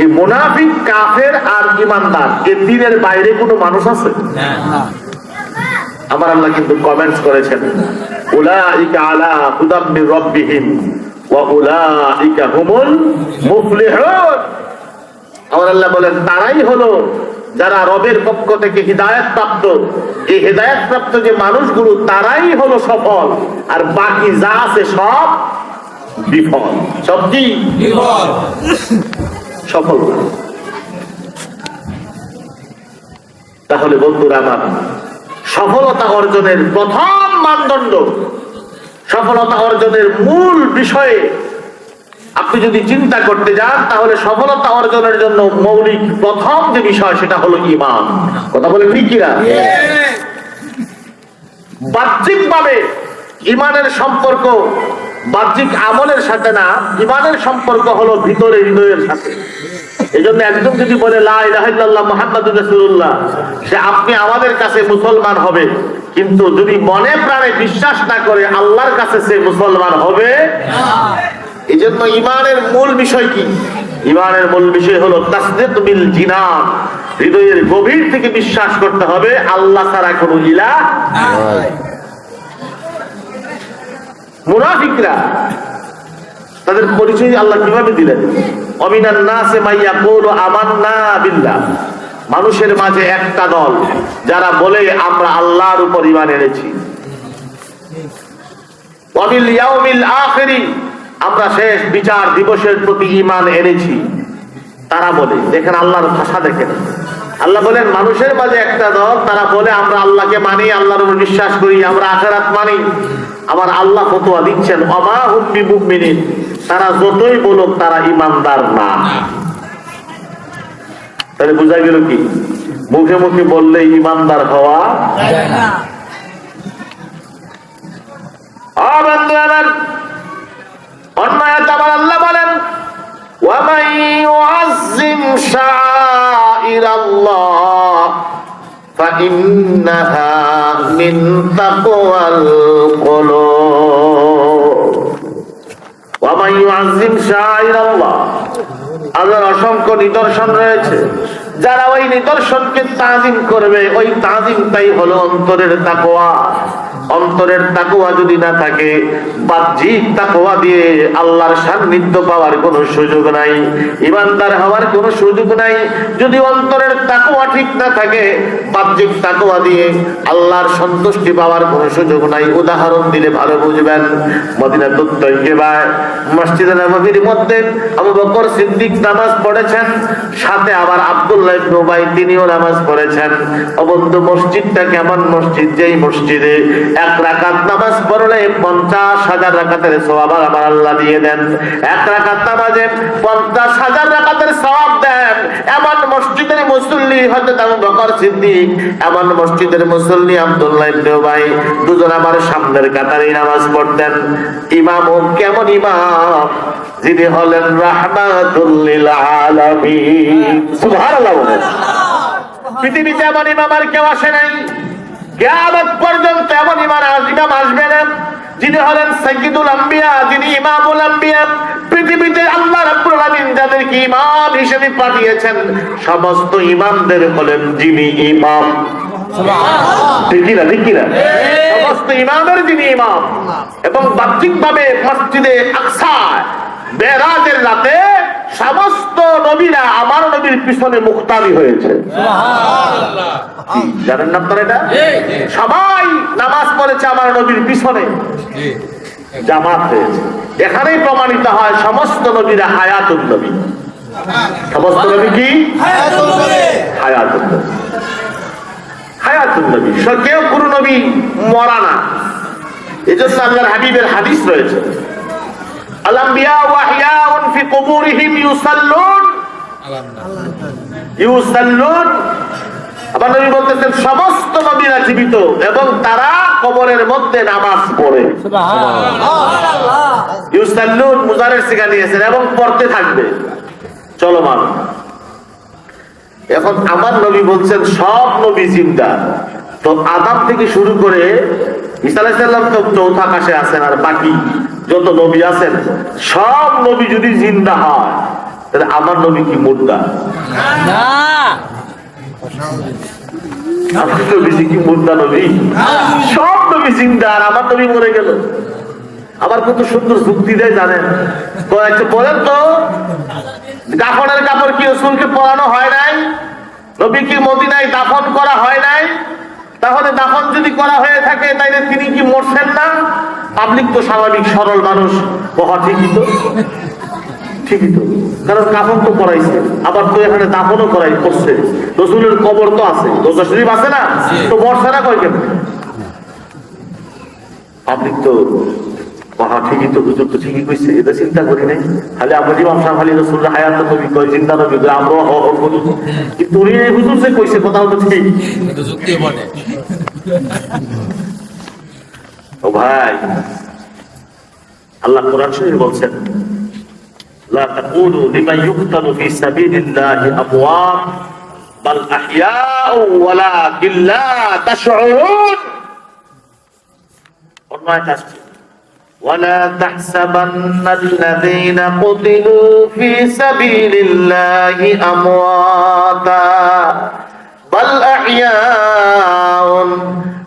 এই মুনাফিক কাফের আর ইমানদার এই তিনের বাইরে কোনো মানুষ আছে? আমার আল্লাহ কিন্তু কমেন্টস করেছেন উলাইকা আলা হুদাম মির রাব্বিহিম ওয়া উলাইকা হুমুল মুফলিহুন। আমার আল্লাহ বলেন তারাই হলো যারা রবের পক্ষ থেকে হিদায়াত প্রাপ্ত এই হিদায়াত প্রাপ্ত যে মানুষগুলো তারাই হলো সফল আর বাকি যা আছে সব বিফল। সব কি? সফল। না। তাহলে বন্ধুরা আমার সফলতা অর্জনের প্রথম মানদণ্ড সফলতা অর্জনের মূল বিষয়ে আপনি যদি চিন্তা করতে যান তাহলে সফলতা অর্জনের জন্য মৌলিক প্রথম যে বিষয় সেটা হলো ইমান কথা বলে ঠিক কিনা? বাহ্যিকভাবে ইমানের সম্পর্ক বাহ্যিক আমলের সাথে না, ইমানের সম্পর্ক হলো ভিতরে হৃদয়ের সাথে। এই জন্য একজন যদি বলে সে আপনি আমাদের কাছে মুসলমান হবে। কিন্তু যদি মনে প্রাণে বিশ্বাস না করে আল্লাহর কাছে সে মুসলমান হবে এই জন্য ইমানের মূল বিষয় কি? ইমানের মূল বিষয় হলো তাসদিক বিল জিনান। হৃদয়ের গভীর থেকে বিশ্বাস করতে হবে, আল্লাহ ছাড়া কোনো ইলা মুনাফিকরা তাদের পরিচয় আল্লাহ কীভাবে দিলেন? অমিনান নাসে মাইয়া কোল আমান্না বিল্লাহ। মানুষের মাঝে একটা দল, যারা বলে আমরা আল্লাহর উপর ইমান এনেছি। অবিল ইয়াউমিল আখিরি, আমরা শেষ বিচার দিবসের প্রতি ইমান এনেছি। তারা বলে, দেখেন আল্লাহর ভাষা দেখেন। আল্লাহ বলেন, মানুষের মাঝে একটা দল, তারা বলে, আমরা আল্লাহকে মানি, আল্লাহর উপর বিশ্বাস করি, আমরা আখেরাত মানি। আমার আল্লাহ ফতোয়া দিচ্ছেন অমা হুম্মি মুমিনিন তারা যতই বলুক, তারা ইমানদার না। তাহলে বুঝা গেল কি? মুখে মুখে বললে ইমানদার হওয়া অন্যায় আল্লাহ বলেন ওয়ামাই ওয়াজিম শাহ شعائر الله فإنها من تقوى القلوب ومن يعظم شعائر الله আল্লাহর অসংখ্য নিদর্শন রয়েছে যারা ওই নিদর্শনকে তাজিম করবে ওই তাজিমটাই হলো অন্তরের তাকোয়া অন্তরের তাকোয়া যদি না থাকে, বাহ্যিক তাকোয়া দিয়ে আল্লাহর সান্নিধ্য পাওয়ার কোনো সুযোগ নাই, ইমানদার হওয়ার কোনো সুযোগ নাই। যদি অন্তরের তাকোয়া ঠিক না থাকে, বাহ্যিক তাকোয়া দিয়ে আল্লাহর সন্তুষ্টি পাওয়ার কোনো সুযোগ নাই। উদাহরণ দিলে ভালো বুঝবেন। মদিনা তুত্তৈকেবায় মসজিদে নববীর মধ্যে আবু বকর সিদ্দিক নামাজ পড়েছেন, সাথে আবার আব্দুল্লাহ ইবনে উবাই তিনিও নামাজ পড়েছেন। অবন্ধু মসজিদটা কেমন মসজিদ? যেই মসজিদে এক রাকাত নামাজ পড়লে পঞ্চাশ হাজার রাকাতের সওয়াব আমার আল্লাহ দিয়ে দেন। এক রাকাত নামাজে পঞ্চাশ হাজার রাকাতের সওয়াব দেন। এমন মসজিদের মুসল্লি আবু বকর সিদ্দিক এমন মসজিদের মুসল্লি আব্দুল্লাহ ইবনে উবাই দুজন আমার সামনের কাতারে নামাজ পড়তেন। ইমাম ও কেমন ইমাম? যিনি হলেন রাহমাতুল্লিল আলামিন। সুবহানাল্লাহ। পৃথিবীতে এমন ইমাম আর কেউ আসে নাই। কিয়ামত পর্যন্ত এমন আস- ইমাম আসবে না যিনি হলেন সাইয়্যিদুল আম্বিয়া যিনি ইমামুল আম্বিয়া। পৃথিবীতে আল্লাহ রাব্বুল আলামিন যাদেরকে ইমাম হিসেবে পাঠিয়েছেন সমস্ত ইমামদের হলেন যিনি ইমাম। ঠিক কিনা ঠিক কিনা? সমস্ত ইমামের যিনি ইমাম। এবং বাহ্যিক ভাবে মসজিদে আকসা বেরাজের রাতে সমস্ত নবীরা আমার নবীর পিছনে মুক্তারি হয়েছে। জানেন না আপনারা এটা? সবাই নামাজ পড়েছে আমার নবীর পিছনে। জামাত হয়েছে। এখানেই প্রমাণিত হয় সমস্ত নবীরা হায়াতুল নবী। সমস্ত নবী কি? হায়াতুল নবী। হায়াতুল নবী। কেউ কোনো নবী মরা না। এই জন্য আল্লাহর হাবিবের হাদিস রয়েছে। আলাম্বিয়া ওয়াহিয়াউন ফি কুবুরিহিম ইউসাল্লুন। ইউসাল্লুন। আবার নবী বলতেছেন সমস্ত নবীরা জীবিত এবং তারা কবরের মধ্যে নামাজ পড়ে। ইউসাল্লুন মুজারের নিয়েছেন এবং পড়তে থাকবে। চলমান এখন আমার নবী বলছেন সব নবী জিন্দা। তো আদাম থেকে শুরু করে ঈসা আলাইসাল্লাম তো চৌথা আকাশে আছেন আর বাকি যত নবী আছেন সব নবী যদি জিন্দা হয় তাহলে আমার নবী কি মুদ্রা আমার নবী কি মুদ্রা নবী? সব নবী জিন্দা আর আমার নবী মরে গেল। আবার কত সুন্দর যুক্তি দেয় জানেন? বলেন তো কাপড়ের কাপড় কি রসুলকে পরানো হয় নাই? নবী কি মদিনায় দাফন করা হয় নাই? তাহলে দাফন যদি করা হয়ে থাকে তাইলে তিনি কি মরছেন না? পাবলিক তো স্বাভাবিক সরল মানুষ বহা ঠিকই তো। ঠিকই তো। কারণ কাফন তো করাইছে আবার তো এখানে দাফনও করাই করছে। রসুলের কবর তো আছে রোজা শরীফ আছে না? তো না কয় কেন পাবলিক তো মহা ঠিকই তো হুজুর তো ঠিকই কইছে এটা চিন্তা করি নাই। খালি আবু জিমাম সাহেব খালি রসুল হায়াত নবী কয় জিন্দা নবী কয় আমরাও হ হ করি কিন্তু উনি এই হুজুর যে কইছে কথা তো ঠিক। ভাই আল্লাহ কোরআন শরীফ বলছেন لا تقولوا لمن يقتل في سبيل الله أموات بل أحياء ولكن لا تشعرون অন্যায় কাজটি ولا تحسبن الذين قتلوا في سبيل الله أمواتا بل أحياء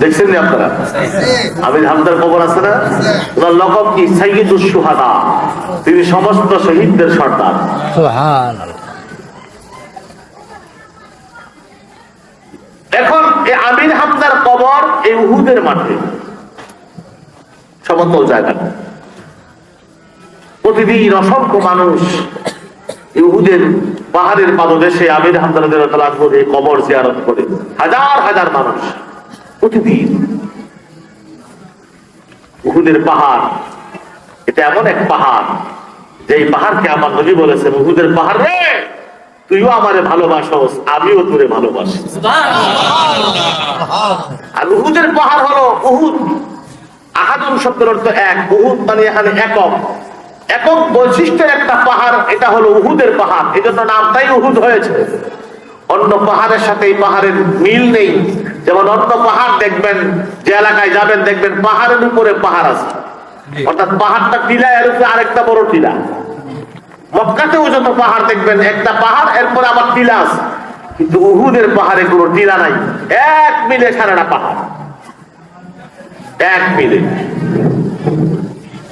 দেখছেন নি আপনারা? আমির হামদার কবর আছে না? ওনার লকব কি? সাইয়দুস সুহাদা তিনি সমস্ত শহীদদের সর্দার। এখন এই আমির হামদার কবর এই উহুদের মাঠে। সমতল জায়গা। প্রতিদিন অসংখ্য মানুষ এই উহুদের পাহাড়ের পাদদেশে আমির হামদার এই কবর জিয়ারত করে। হাজার হাজার মানুষ প্রতিদিন উহুদের পাহাড় এটা এমন এক পাহাড় যে এই পাহাড়কে আমার নবী বলেছেন উহুদের পাহাড় রে তুইও আমারে ভালোবাসস আমিও তোরে ভালোবাসি। আর উহুদের পাহাড় হলো উহুদ। আহাদুন শব্দের অর্থ এক উহুদ মানে এখানে একক। একক বৈশিষ্ট্যের একটা পাহাড় এটা হলো উহুদের পাহাড়। এই জন্য নামটাই উহুদ হয়েছে। অন্য পাহাড়ের সাথে এই পাহাড়ের মিল নেই। যেমন অন্য পাহাড় দেখবেন যে এলাকায় যাবেন দেখবেন পাহাড়ের উপরে পাহাড় আছে। অর্থাৎ পাহাড়টা টিলা এর উপরে আরেকটা বড় টিলা। মক্কাতেও যত পাহাড় দেখবেন একটা পাহাড় এরপর আবার টিলা আছে। কিন্তু উহুদের পাহাড়ে কোনো টিলা নাই। এক মিলে সারাটা পাহাড়। এক মিলে।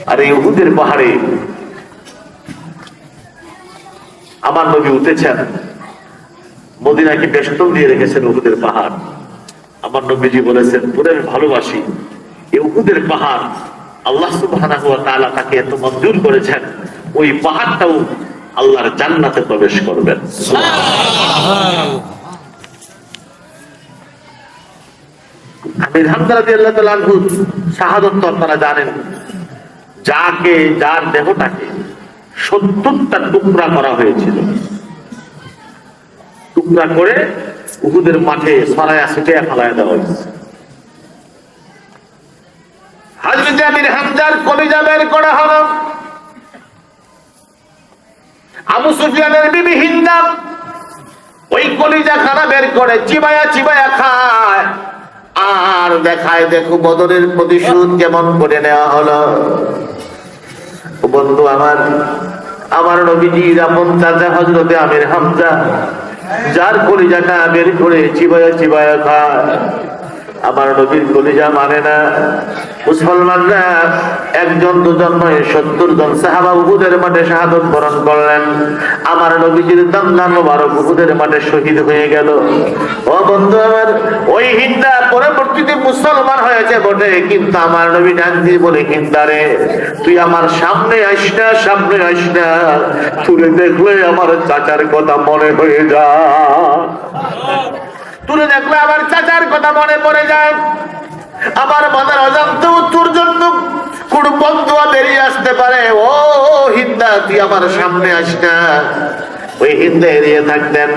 আর এই উহুদের পাহাড়ে আমার নবী উঠেছেন, মদিনাকে বেষ্টন দিয়ে রেখেছেন উহুদের পাহাড়। আমার নবীজি বলেছেন পুরে আমি ভালোবাসি এই উহুদের পাহাড়। আল্লাহ তাআলা তাকে এত মঞ্জুর করেছেন, ওই পাহাড়টাও আল্লাহর জান্নাতে প্রবেশ করবেন। আমির জানেন, যাকে, যার দেহটাকে সত্তরটা টুকরা করা হয়েছিল। টুকরা করে উহুদের মাঠে সরাইয়া ছিটে ফেলায় দেওয়া হয়েছে। আর দেখায় দেখো বদরের প্রতিশোধ কেমন করে নেওয়া হলো। বন্ধু আমার আমার নবীজির আপন চাচা হজরতে আমের হামজা, যার কলিজাটা বের করে চিবায়া চিবায়া খায়। আমার নবীর কলিজা মানে না। মুসলমানরা একজন, দুজন নয়, সত্তর জন সাহাবা উহুদের মাঠে শাহাদত বরণ করলেন। আমার নবীজির দান্দান মোবারক উহুদের মাঠে শহীদ হয়ে গেল। ও বন্ধু আমার, ওই হিন্দা পরবর্তীতে মুসলমান হয়েছে বটে, কিন্তু আমার নবী ডাক বলে হিন্দারে তুই আমার সামনে আস না, সামনে আস না। তুলে দেখলে আমার চাচার কথা মনে হয়ে যা তুলে দেখলে আবার চাচার কথা মনে পড়ে যায়। আমার মাথার অজান্ত তোর জন্য কোন বন্ধুয়া বেরিয়ে আসতে পারে। ও হিন্দা, তুই আমার সামনে আস না। ওই হিন্দা এড়িয়ে থাকতেন।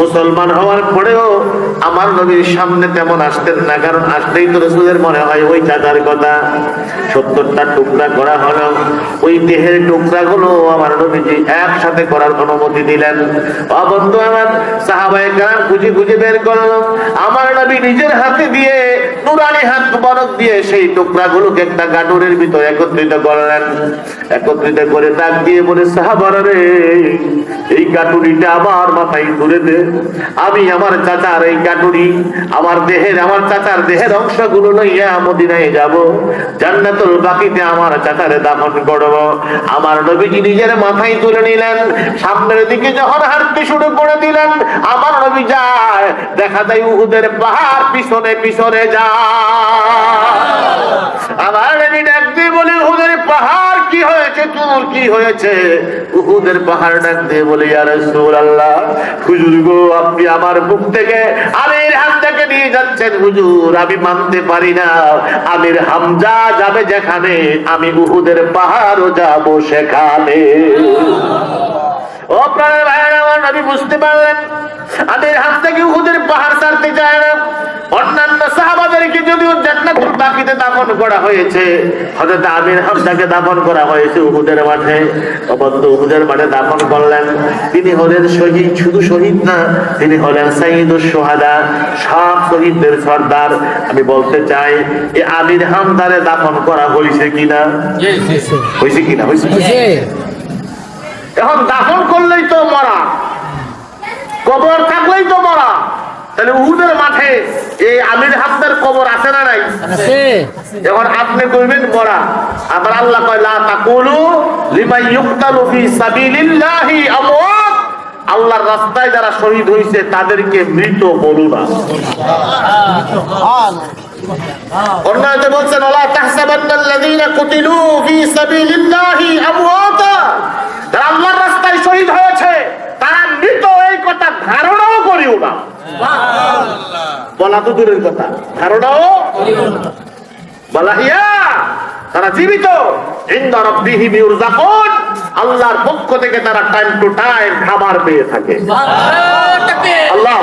মুসলমান হওয়ার পরেও আমার নবীর সামনে তেমন আসতেন না, কারণ আসলেই তো রসুলের মনে হয় ওই চাচার কথা। সত্তরটা টুকরা করা হলো। ওই দেহের টুকরা গুলো আমার নবীজি একসাথে করার অনুমতি দিলেন। ও বন্ধু আমার, সাহাবায়ে কারাম খুঁজে খুঁজে বের করল। আমার নবী নিজের হাতে দিয়ে নুরানি হাত মুবারক দিয়ে সেই টুকরা গুলোকে একটা গাডুরের ভিতর একত্রিত করলেন। একত্রিত করে দাগ দিয়ে বলে, সাহাবারা এই গাটুরিটা আমার মাথায় তুলে দে আমি আমার চাচার এই গাটুরি আমার দেহের, আমার চাচার দেহের অংশগুলো লইয়া মদিনায় যাব। জান্নাতুল বাকিতে আমার চাচারে দাফন করব। আমার নবীজি নিজের মাথায় তুলে নিলেন। সামনের দিকে যখন হাঁটতে শুরু করে দিলেন, আমার নবী যায়। দেখা যায় উহুদের পাহাড় পিছনে পিছনে যায়। আমার নবী ডাক দিয়ে বলে, উহুদের পাহাড় কি হয়েছে তোর কি হয়েছে? উহুদের পাহাড় ডাক দিয়ে বলে, ইয়া রাসূলুল্লাহ, হুজুর গো, আপনি আমার বুক থেকে আমির হামজাকে নিয়ে যাচ্ছেন, হুজুর। আমি মানতে পারি না। আমির হামজা যাবে যেখানে, আমি উহুদের পাহাড়ও যাব সেখানে। নবী বুঝতে পারলেন, আমির হামজাকে উহুদের পাহাড় ছাড়তে চায় না? অন্যান্য সাহাবাদেরকে যদিও জান্নাতুল বাকিতে দাফন করা হয়েছে হযরত আমির হামজাকে দাফন করা হয়েছে উহুদের মাঠে অবদ্ধ উহুদের মাঠে দাফন করলেন। তিনি হলেন শহীদ শুধু শহীদ না তিনি হলেন সাইয়্যিদুস শুহাদা সব শহীদদের সর্দার। আমি বলতে চাই এই আমির হামদারে দাফন করা হয়েছে কিনা? হয়েছে কিনা? হয়েছে এখন দাফন করলেই তো মরা। কবর থাকলেই তো মরা। তাহলে উহুদের মাঠে এই আমির হামদার কবর আছে না নাই? এখন আপনি কইবেন মরা আবার আল্লাহ কয় লা তাকুলু ইউক্তালু ফি সাবিলিল্লাহি আমওয়াত। আল্লাহর রাস্তায় যারা শহীদ হয়েছে তাদেরকে মৃত বলো না। অন্যতে বলছেন ওলা তাহসাবান্নাল্লাযীনা কুতিলু ফি সাবিলিল্লাহি আমওয়াতা। যারা আল্লাহর রাস্তায় শহীদ হয়েছে তারা মৃত এই কথা ধারণাও করিও না। বলা তো দূরের কথা। ধারণাও বলা ইয়া তারা জীবিত। আল্লাহর পক্ষ থেকে তারা টাইম টু টাইম খাবার পেয়ে থাকে। আল্লাহু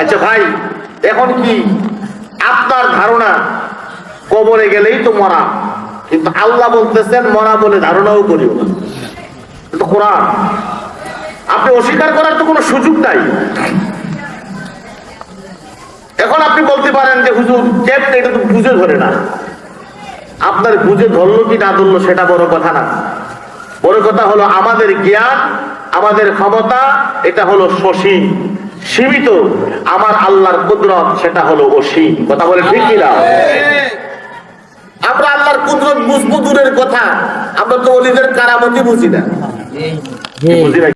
আচ্ছা ভাই এখন কি আপনার ধারণা? কবরে গেলেই তো মরা। কিন্তু আল্লাহ বলতেছেন মরা বলে ধারণাও করিও না। এটা কোরআন আপনি অস্বীকার করার তো কোনো সুযোগ নাই। এখন আপনি বলতে পারেন যে হুজুর কেমনে এটা তো বুঝে ধরে না। আপনার বুঝে ধরলো কি না ধরলো সেটা বড় কথা না। বড় কথা হলো আমাদের জ্ঞান আমাদের ক্ষমতা এটা হলো সসীম। সীমিত আমার আল্লাহর কুদরত সেটা হলো অসীম। কথা বলে ঠিক কিনা? আমরা আল্লাহর কুদরত বুঝব দূরের কথা। আমরা তো অলিদের কারামতি বুঝি না। বুঝি না